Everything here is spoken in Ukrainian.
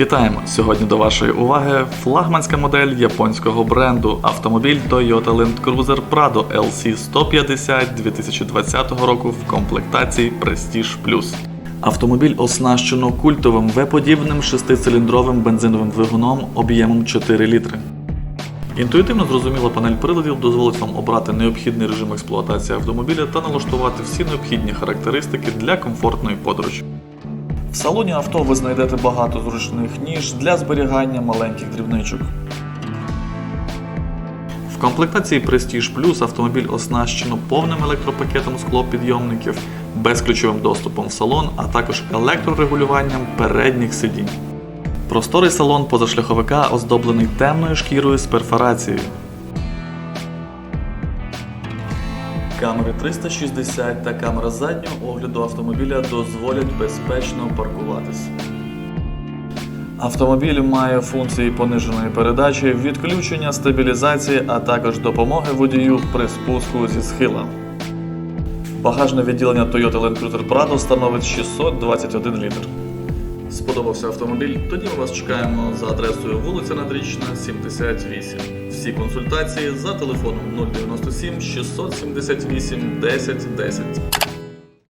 Вітаємо! Сьогодні до вашої уваги флагманська модель японського бренду автомобіль Toyota Land Cruiser Prado LC 150 2020 року в комплектації Prestige Plus. Автомобіль оснащено культовим V-подібним шестициліндровим бензиновим двигуном об'ємом 4 літри. Інтуїтивно зрозуміла панель приладів дозволить вам обрати необхідний режим експлуатації автомобіля та налаштувати всі необхідні характеристики для комфортної подорожі. В салоні авто ви знайдете багато зручних ніж для зберігання маленьких дрібничок. В комплектації Prestige Plus автомобіль оснащено повним електропакетом склопідйомників, безключовим доступом в салон, а також електрорегулюванням передніх сидінь. Просторий салон позашляховика оздоблений темною шкірою з перфорацією. Камери 360 та камера заднього огляду автомобіля дозволять безпечно паркуватись. Автомобіль має функції пониженої передачі, відключення, стабілізації, а також допомоги водію при спуску зі схила. Багажне відділення Toyota Land Cruiser Prado становить 621 літр. Сподобався автомобіль? Тоді ми вас чекаємо за адресою вулиця Надрічна, 78. Всі консультації за телефоном 097 678 10 10.